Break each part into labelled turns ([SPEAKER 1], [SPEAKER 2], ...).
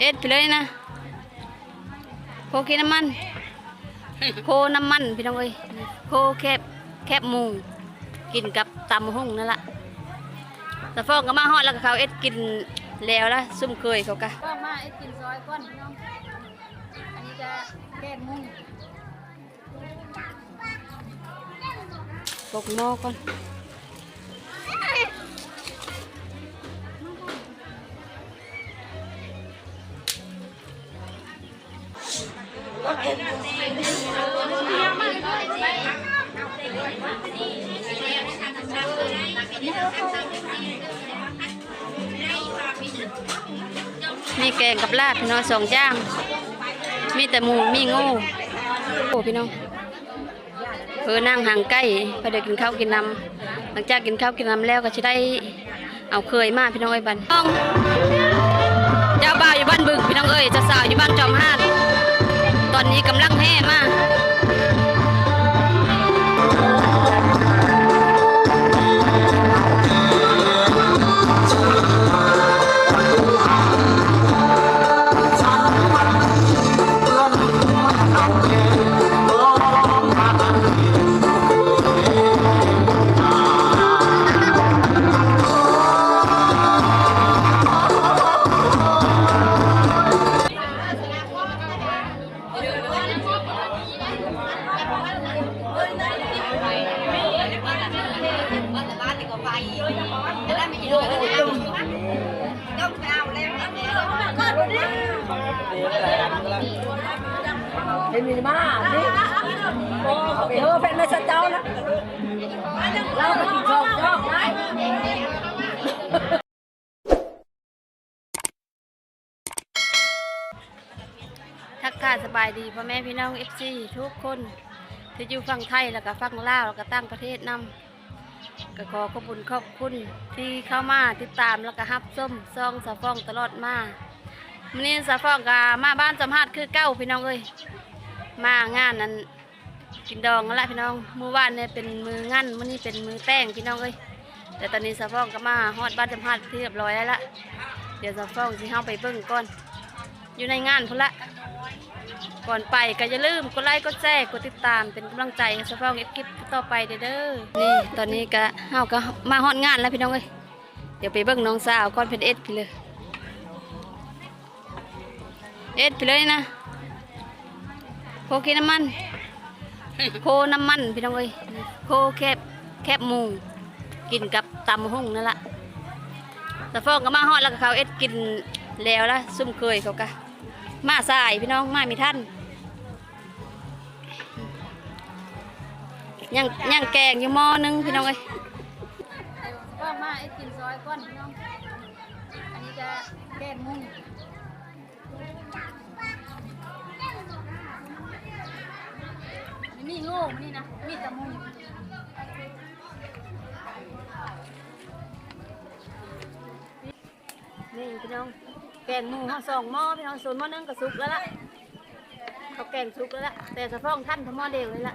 [SPEAKER 1] เอ็ดไปเลยนะโคกินน้ำมัน โคน้ำมันพี่น้องเอ้ยโคแคบแคบหมูกินกับตำหุ่งนั่นแหละสะฟองก็มาฮอดแล้วก็เขาเอ็ดกินแล้วละซุ่มเคยเขากะฟองมาเอ็ดกินซอยก้อนพี่น้องอันนี้จะแกงมุ้งปกหม้อก่อน มีแกงกับลาบพี่น้องสองอย่าง มีแต่หมูมีงูโอ้พี่น้องเออนั่งห่างใกล้พอเดี๋ยวกินข้าวกินน้ำหลังจากกินข้าวกินน้ำแล้วก็จะได้เอาเคยมาพี่น้องเอ้ยบันน้องเจ้าบ่าวอยู่บ้านบึงพี่น้องเอ้ยจะสาวอยู่บ้านจอมห้าน อนนี้กำลังแห่มาก
[SPEAKER 2] เห็นมีมาดิโอ้เออเป็นไม่ใช่เจ้านะเราไปกินชอบชอบไหม
[SPEAKER 1] ทักทายสบายดีพ่อแม่พี่น้องเอฟซีทุกคนที่อยู่ฝั่งไทยแล้วก็ฝั่งลาวแล้วก็ตั้งประเทศนำ ก็ขอขอบคุณขอบคุณที่เข้ามาติดตามแล้วก็ฮับส้มซองสะฟองตลอดมาวันนี้สะฟองก็มาบ้านสัมภาษณ์คือเก้าพี่น้องเอ้ยมางานนั้นกินดองแหละพี่น้องมือวานเนี่ยเป็นมืองานมื้อนี้เป็นมือแป้งพี่น้องเอ้ยแต่ตอนนี้สะฟองก็มาฮอดบ้านสัมภาษณ์ที่เรียบร้อยแล้วละเดี๋ยวสะฟองสิเฮาไปเบิ่งก่อนอยู่ในงานพุ่นละ ก่อนไปก็อย่าลืมกดไลค์กดแชร์กดติดตามเป็นกำลังใจให้สปองเอ็ดคลิปต่อไปเด้อนี่ตอนนี้ก็เฮาก็มาฮอดงานแล้วพี่น้องเอ้ยเดี๋ยวไปเบิ่งน้องสาวก่อนเพิ่นเอ็ดพี่เลยเอ็ดพี่เลยนะโคกิน้ำมัน โคน้ำมันพี่น้องเอ้ยโคแคบแคบหมูกินกับตำหุ่งนั่นแหละสปองก็มาฮอดแล้วก็เขาเอ็ดกินแล้วละซุ่มเคยเขากะ มาสายพี่น้องมามีท่านยังยังแกงอยู่หม้อนึงพี่น้องเอ้ยก็มาไอ้กินซอยก้อนพี่น้อง อันนี้จะแกงมุ้งมีงูนี่นะ มีแต่มุ้งนี่พี่น้อง กงหมูห้าสองหม้อพี่น้องส่วนหม้อนึงก็สุกแล้วล่ะเขาแกงสุกแล้วล่ะแต่สะพ้องท่านทำหม้อเดียวเลยล่ะ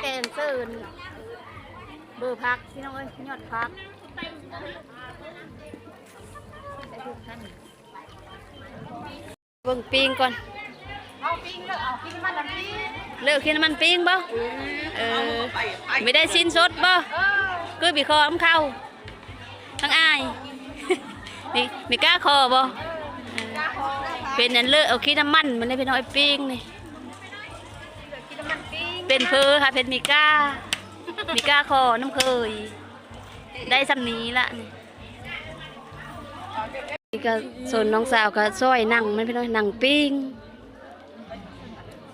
[SPEAKER 1] แกงเซิร์นเบอร์พักพี่น้องเอ้ยยอดพักเบิ่งปิ้งก่อน
[SPEAKER 2] เอาปิงเลิกเอาปิ้งมันน้ำปิง
[SPEAKER 1] เลิกกินน้ำมันปิ้งบ่เออไม่ได้ชิ้นสดบ่คือบีคอน้ำเข้าทั้งอาย มีมีกล้าคอบ่เออเป็นอันเลิกเอาขี้น้ำมันมันได้เป็นน้อยปิ้งนี่
[SPEAKER 2] กินน้ำมันปิ้ง
[SPEAKER 1] เป็นเพอค่ะเป็นมีก้า มีก้าคอน้ำเคย ได้สำนี้ละนี่นี่ก็ส่วนน้องสาวก็ซอยนั่งมันเป็นน้อยนั่งปิ้ง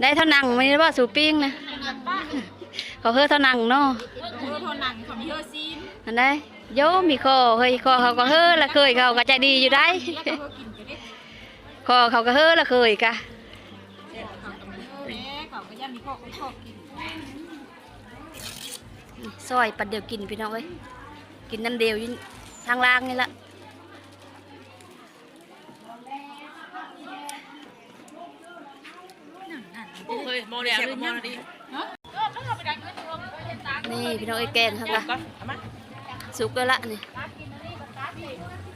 [SPEAKER 1] ได้เท่านั่งไม่ได้ว่าสู่ปิ้งนะเขาเฮือเท่านั่งเนาะ
[SPEAKER 2] เออโทนังของเยอะซีน
[SPEAKER 1] อันได้ โยมมีคอเฮ้ยคอเขาก็เฮือละเคยเขาก็ใจดีอยู่ได้คอเขาก็เฮือละเคยกะ
[SPEAKER 2] แม่เขาก็ย่ามีข้อก็ชอบกิน
[SPEAKER 1] ซอยปัดเดียวกินพี่น้องเอ้ยกินน้ำเดียวยู่ทางล่างนี่ละ
[SPEAKER 3] เฮ้ยมเนี่ยมองดิ
[SPEAKER 1] นี่พี่น้องเอ้ยแกงค่ะก
[SPEAKER 3] ก็เอามา
[SPEAKER 1] สุกแล้วละ นี่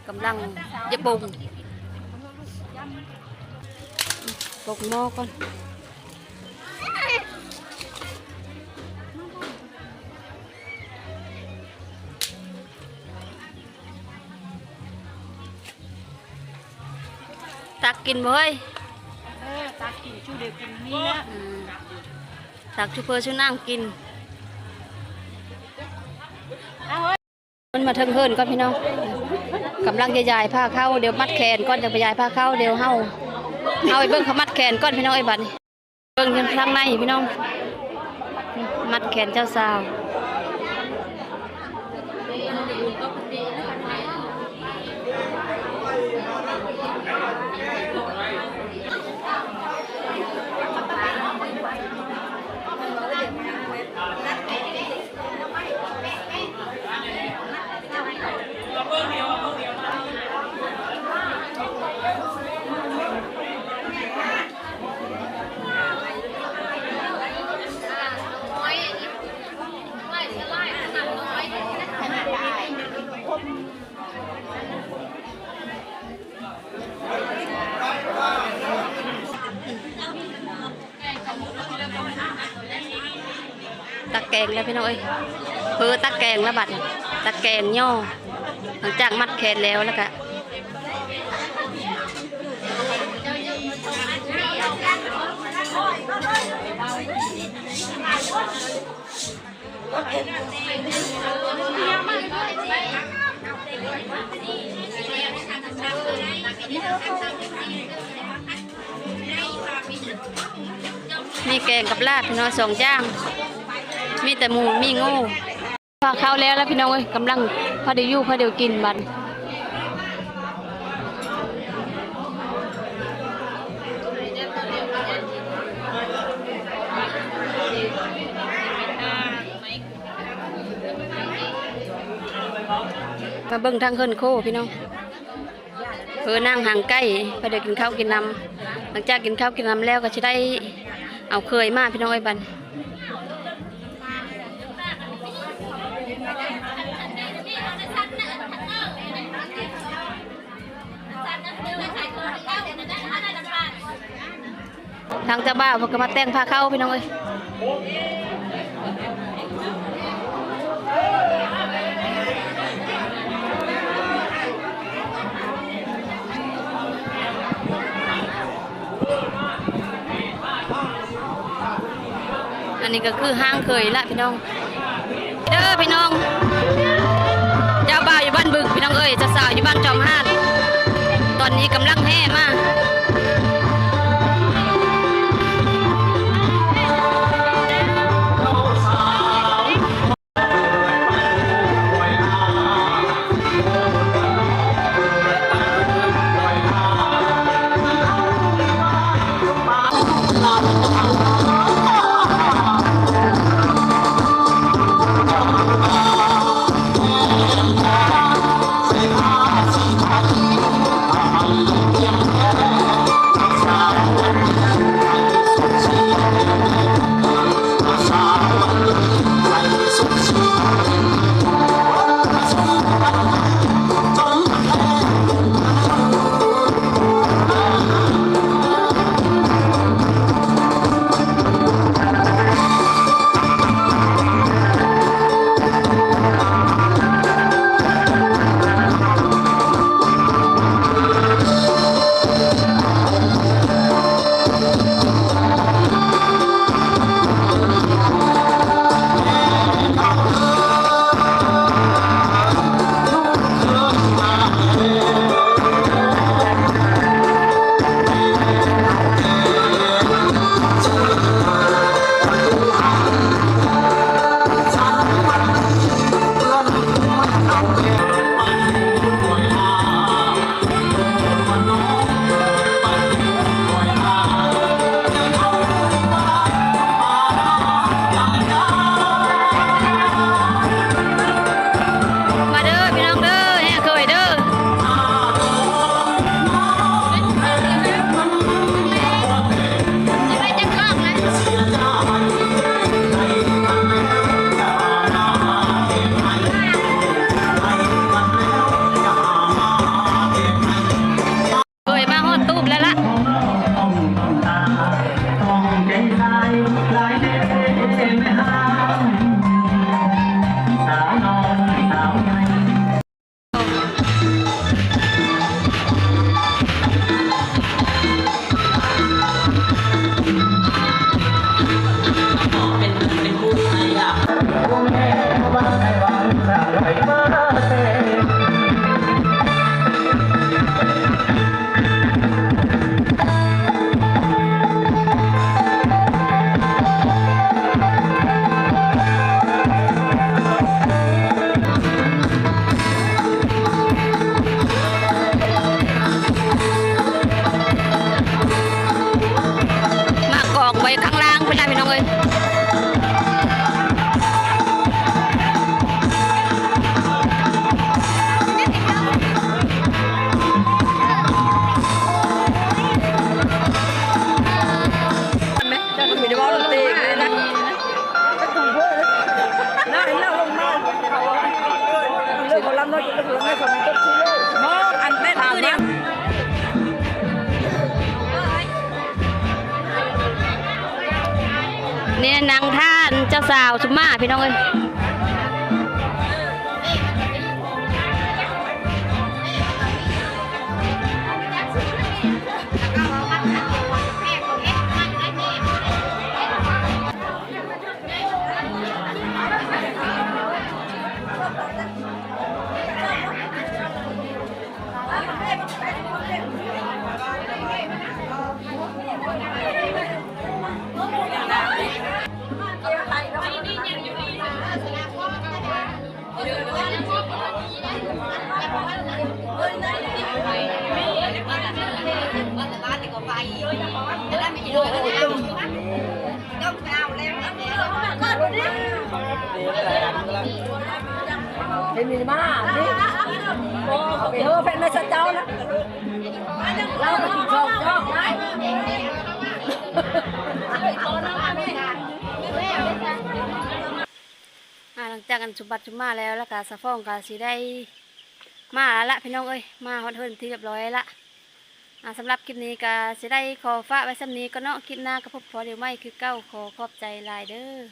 [SPEAKER 1] กำลังจะปรุงปกหม้อก่อนตักกินบ่เฮ้ย
[SPEAKER 2] เม
[SPEAKER 1] ตักชุเพอชุนั่งกินมันมาเทิงเฮินก่อนพี่น้องกำลังจะยายผ้าเข้าเดี๋ยวมัดแขนก้อนจะไปยายผ้าเข้าเดี๋ยวเฮาเอาไอ้เบิ้งเขามัดแขนก้อนพี่น้องไอ้บัดนี้เบิ้งกันข้างในพี่น้อง มัดแขนเจ้าสาว ตักแกงแล้วพี่น้องเอ้ยเพอตักแกงแล้วบัดตักแกงย่อหลังจากมัดแขนแล้วแล้วก็มีแกงกับลาบพี่น้องสองอย่าง มีแต่หมูมีงูพอเข้าแล้วแล้วพี่น้องเอ้ยกำลังพอเดียวอยู่พอเดียวกินบันมาเบิ่งทางเฮิรนโคพี่น้องเพื่อนั่งห่างใกล้พอเดียวกินข้าวกินน้ำหลังจากกินข้าวกินน้ำแล้วก็จะได้เอาเคยมาพี่น้องไอ้บัน ทางเจ้าบ่าวเพนก็มาแต่งพาเข้าพี่น้องเอ้ยอันนี้ก็คือห้างเคยละพี่น้อง เด้อพี่น้อง เจ้าบ่าวอยู่บ้านบึกพี่น้องเอ้ยเจ้าสาวอยู่บ้านจอมห้านตอนนี้กำลังแห่มาก สาวสุมาพี่น้องเอ้ย
[SPEAKER 2] มีมาดิโอ้เธอเป็นแม่เจ้านะเราก็กินชอบชอบได้
[SPEAKER 1] อ่าหลังจากกันสุบัติสุมาแล้วแล้วก็สะฟ้องก็สิได้มาละพี่น้องเอ้ยมาฮอดเฮิรนที่เรียบร้อยละอ่าสำหรับคลิปนี้ก็สิได้ขอฝากไว้สำนี้ก็เนาะคลิปหน้าก็พบพอเดี๋ยวไม่คือเก้าขอขอบใจหลายเด้อ